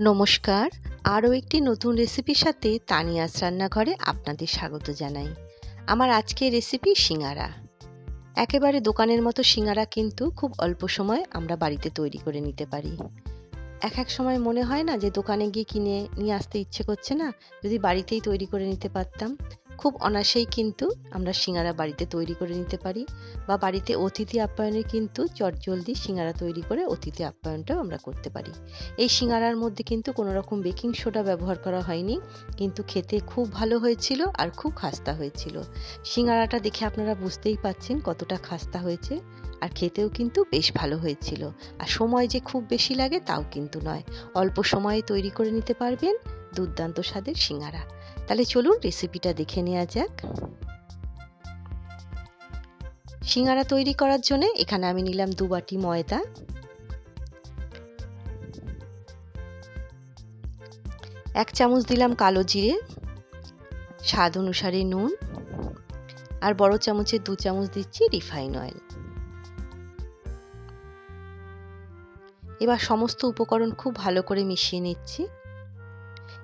নমস্কার। আরও একটি নতুন রেসিপির সাথে তানিয়াস রান্নাঘরে আপনাদের স্বাগত জানাই। আমার আজকের রেসিপি সিঙ্গারা। একেবারে দোকানের মতো সিঙ্গারা কিন্তু খুব অল্প সময় আমরা বাড়িতে তৈরি করে নিতে পারি। এক এক সময় মনে হয় না যে দোকানে গিয়ে কিনে নিয়ে আসতে ইচ্ছে করছে না, যদি বাড়িতেই তৈরি করে নিতে পারতাম। খুব অনায়াসেই কিন্তু আমরা সিঙ্গারা বাড়িতে তৈরি করে নিতে পারি বা বাড়িতে অতিথি আপ্যায়নে কিন্তু চটজলদি সিঙ্গারা তৈরি করে অতিথি আপ্যায়নটাও আমরা করতে পারি। এই সিঙ্গারার মধ্যে কিন্তু কোনো রকম বেকিং সোডা ব্যবহার করা হয়নি, কিন্তু খেতে খুব ভালো হয়েছিল আর খুব খাস্তা হয়েছিল। সিঙ্গারাটা দেখে আপনারা বুঝতেই পাচ্ছেন কতটা খাস্তা হয়েছে আর খেতেও কিন্তু বেশ ভালো হয়েছিল। আর সময় যে খুব বেশি লাগে তাও কিন্তু নয়। অল্প সময়ে তৈরি করে নিতে পারবেন দুর্দান্ত স্বাদের সিঙ্গারা। তাহলে চলুন রেসিপিটা দেখে নেওয়া যাক। সিঙ্গারা তৈরি করার জন্য এখানে আমি নিলাম দু বাটি ময়দা। এক চামচ দিলাম কালো জিরে, স্বাদ অনুসারে নুন, আর বড় চামচের দু চামচ দিচ্ছি রিফাইন অয়েল। এবার সমস্ত উপকরণ খুব ভালো করে মিশিয়ে নিচ্ছি।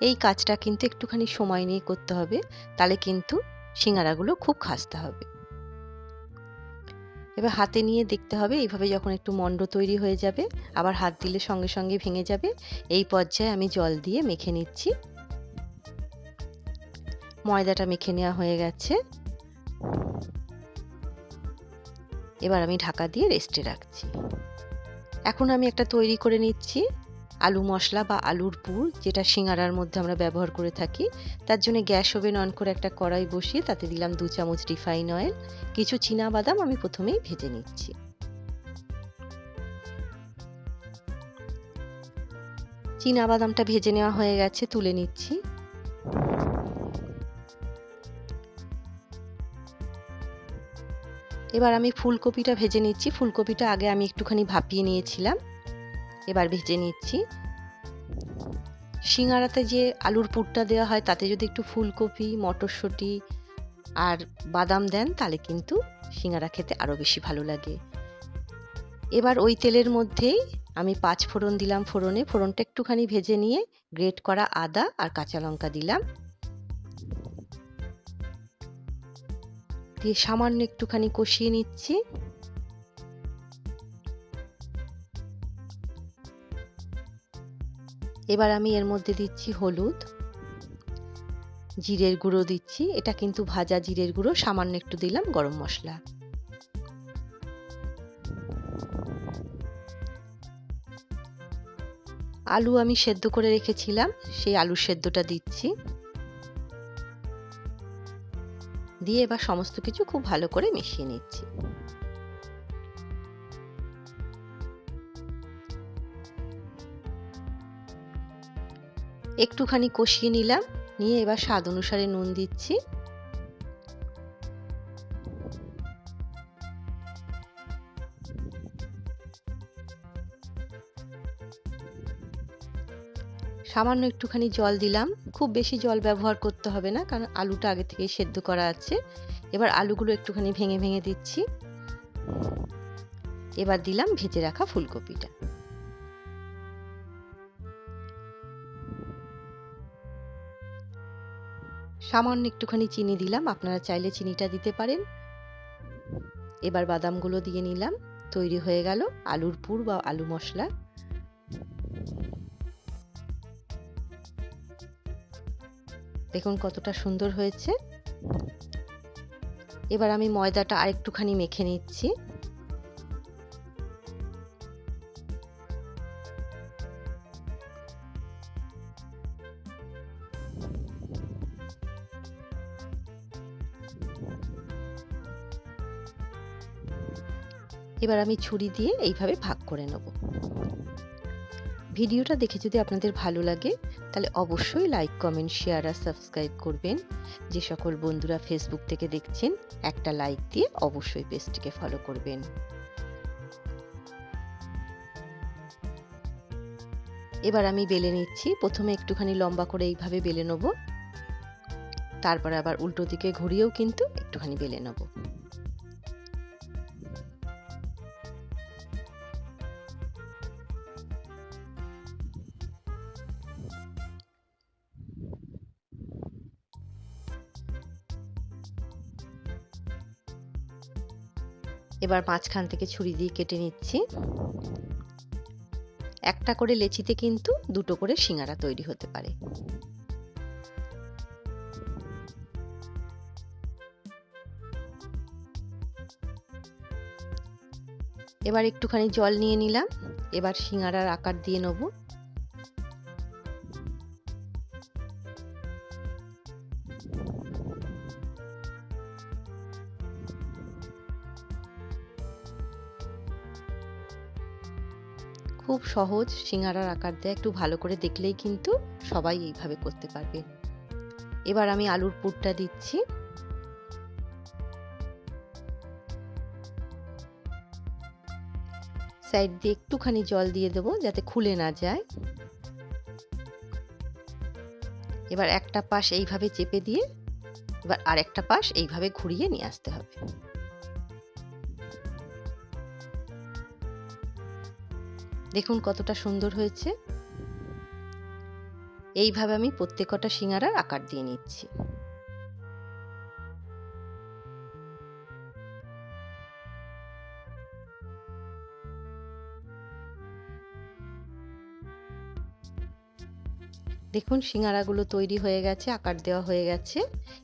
এই কাজটা কিন্তু একটুখানি সময় নিয়ে করতে হবে, তাহলে কিন্তু সিঙ্গারাগুলো খুব খাস্তে হবে। এবার হাতে নিয়ে দেখতে হবে, এইভাবে যখন একটু মন্ড তৈরি হয়ে যাবে, আবার হাত দিলে সঙ্গে সঙ্গে ভেঙে যাবে, এই পর্যায়ে আমি জল দিয়ে মেখে নিচ্ছি। ময়দাটা মেখে নেওয়া হয়ে গেছে। এবার আমি ঢাকা দিয়ে রেস্টে রাখছি। এখন আমি একটা তৈরি করে নিচ্ছি। আলু মশলা বা আলুর পুর, যেটা সিঙ্গারার মধ্যে আমরা ব্যবহার করে থাকি। তার জন্য গ্যাস ওভেন অন করে একটা কড়াই বসিয়ে তাতে দিলাম দু চামচ রিফাইন অয়েল। কিছু চীনা বাদাম আমি প্রথমেই ভেজে নিচ্ছি। চীনা বাদামটা ভেজে নেওয়া হয়ে গেছে, তুলে নিচ্ছি। এবার আমি ফুলকপিটা ভেজে নিচ্ছি। ফুলকপিটা আগে আমি একটুখানি ভাপিয়ে নিয়েছিলাম। এবার ভেজে নিচ্ছি। সিঙ্গারাতে যে আলুর পুরটা দেওয়া হয়, তাতে যদি একটু ফুলকপি, মটরশুঁটি আর বাদাম দেন, তাহলে কিন্তু সিঙ্গারা খেতে আরও বেশি ভালো লাগে। এবার ওই তেলের মধ্যেই আমি পাঁচ ফোড়ন দিলাম ফোড়নে। ফোড়নটা একটুখানি ভেজে নিয়ে গ্রেট করা আদা আর কাঁচা লঙ্কা দিলাম। দিয়ে সামান্য একটুখানি কষিয়ে নিচ্ছি। এবার আমি এর মধ্যে দিচ্ছি হলুদ। জিরের গুঁড়ো দিচ্ছি। এটা কিন্তু ভাজা জিরের গুঁড়ো, সামান্য একটু দিলাম গরম মশলা। আলু আমি সেদ্ধ করে রেখেছিলাম, সেই আলুর সেদ্ধটা দিচ্ছি। দিয়ে এবার সমস্ত কিছু খুব ভালো করে মিশিয়ে নিচ্ছি। একটুখানি কষিয়ে নিলাম, নিয়ে এবার স্বাদ অনুসারে নুন দিচ্ছি। সামান্য একটুখানি জল দিলাম। খুব বেশি জল ব্যবহার করতে হবে না, কারণ আলুটা আগে থেকে সেদ্ধ করা আছে। এবার আলুগুলো একটুখানি ভেঙে ভেঙে দিচ্ছি। এবার দিলাম ভেজে রাখা ফুলকপিটা। সামান্য একটুখানি চিনি দিলাম, আপনারা চাইলে চিনিটা দিতে পারেন। এবার বাদামগুলো দিয়ে নিলাম, তৈরি হয়ে গেল আলুর পুর বা আলু মশলা। দেখুন কতটা সুন্দর হয়েছে। এবার আমি ময়দাটা আরেকটুখানি মেখে নিচ্ছি। এবার আমি ছুরি দিয়ে এইভাবে ভাগ করে নেব। ভিডিওটা দেখে যদি আপনাদের ভালো লাগে, তাহলে অবশ্যই লাইক, কমেন্ট, শেয়ার আর সাবস্ক্রাইব করবেন। যে সকল বন্ধুরা ফেসবুক থেকে দেখছেন, একটা লাইক দিয়ে অবশ্যই পেজটিকে ফলো করবেন। এবার আমি বেলে নিচ্ছি। প্রথমে একটুখানি লম্বা করে এইভাবে বেলে নেব। তারপর আবার উল্টো দিকে ঘুরিয়েও কিন্তু একটুখানি বেলে নেব। এবার মাঝখান থেকে ছুরি দিয়ে কেটে নিচ্ছি। একটা করে লেচিতে কিন্তু দুটো করে সিঙ্গারা তৈরি হতে পারে। এবার একটুখানি জল নিয়ে নিলাম। এবার সিঙ্গারার আকার দিয়ে নেব। খুব সহজ সিঙ্গারার আকার দেয় একটু ভালো করে দেখলেই কিন্তু সবাই এইভাবে করতে পারবে। এবার আমি আলুর পুরটা দিচ্ছি। সাইড দিয়ে একটুখানি জল দিয়ে দেবো যাতে খুলে না যায়। এবার একটা পাশ এইভাবে চেপে দিয়ে, এবার আর একটা পাশ এইভাবে ঘুরিয়ে নিয়ে আসতে হবে। দেখুন কতটা সুন্দর হয়েছে। এইভাবে আমি প্রত্যেকটা সিঙ্গারার আকার দিয়ে নিচ্ছি। দেখুন সিঙ্গারাগুলো তৈরি হয়ে গেছে, আকার দেওয়া হয়ে গেছে।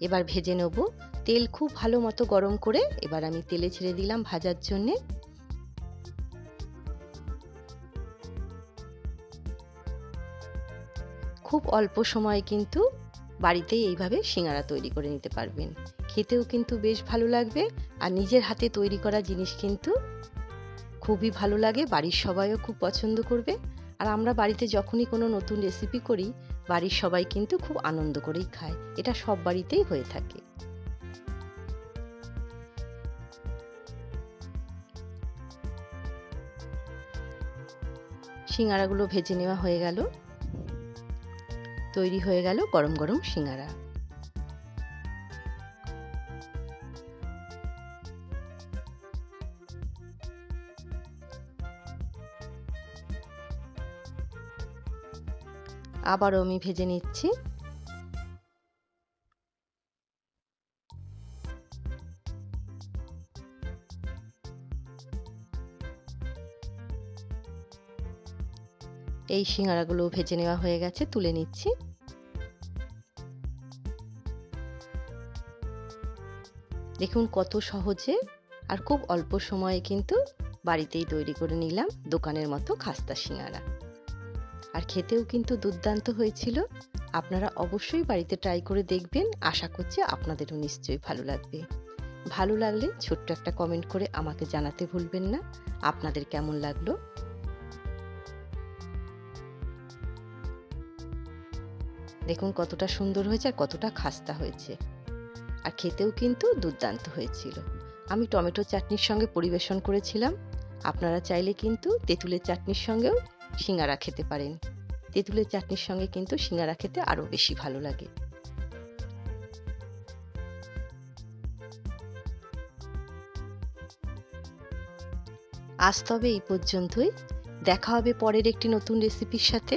এবার ভেজে নেব। তেল খুব ভালো মতো গরম করে এবার আমি তেলে ছেড়ে দিলাম ভাজার জন্যে। খুব অল্প সময়ে কিন্তু বাড়িতেই এইভাবে সিঙ্গারা তৈরি করে নিতে পারবেন। খেতেও কিন্তু বেশ ভালো লাগবে আর নিজের হাতে তৈরি করা জিনিস কিন্তু খুবই ভালো লাগে, বাড়ির সবাইও খুব পছন্দ করবে। আর আমরা বাড়িতে যখনই কোনো নতুন রেসিপি করি, বাড়ির সবাই কিন্তু খুব আনন্দ করেই খায়। এটা সব বাড়িতেই হয়ে থাকে। সিঙ্গারাগুলো ভেজে নেওয়া হয়ে গেল। তৈরি হয়ে গেল গরম গরম সিঙ্গারা। আবারও আমি ভেজে নিচ্ছি। এই সিঙ্গারাগুলো ভেজে নেওয়া হয়ে গেছে, তুলে নিচ্ছি। দেখুন কত সহজে আর খুব অল্প সময়ে কিন্তু বাড়িতেই তৈরি করে নিলাম দোকানের মতো খাস্তা সিঙ্গারা। আর খেতেও কিন্তু দুর্দান্ত হয়েছিল। আপনারা অবশ্যই বাড়িতে ট্রাই করে দেখবেন, আশা করছি আপনাদেরও নিশ্চয়ই ভালো লাগবে। ভালো লাগলে ছোট্ট একটা কমেন্ট করে আমাকে জানাতে ভুলবেন না। আপনাদের কেমন লাগল? দেখুন কতটা সুন্দর হয়েছে আর কতটা খাস্তা হয়েছে। আর খেতেও কিন্তু দুর্দান্ত হয়েছিল। আমি টমেটো চাটনির সঙ্গে পরিবেশন করেছিলাম। আপনারা চাইলে কিন্তু তেঁতুলের চাটনির সঙ্গেও সিঙ্গারা খেতে পারেন। তেঁতুলের চাটনির সঙ্গে কিন্তু সিঙ্গারা খেতে আরও বেশি ভালো লাগে। আজ তবে এই পর্যন্তই। দেখা হবে পরের একটি নতুন রেসিপির সাথে।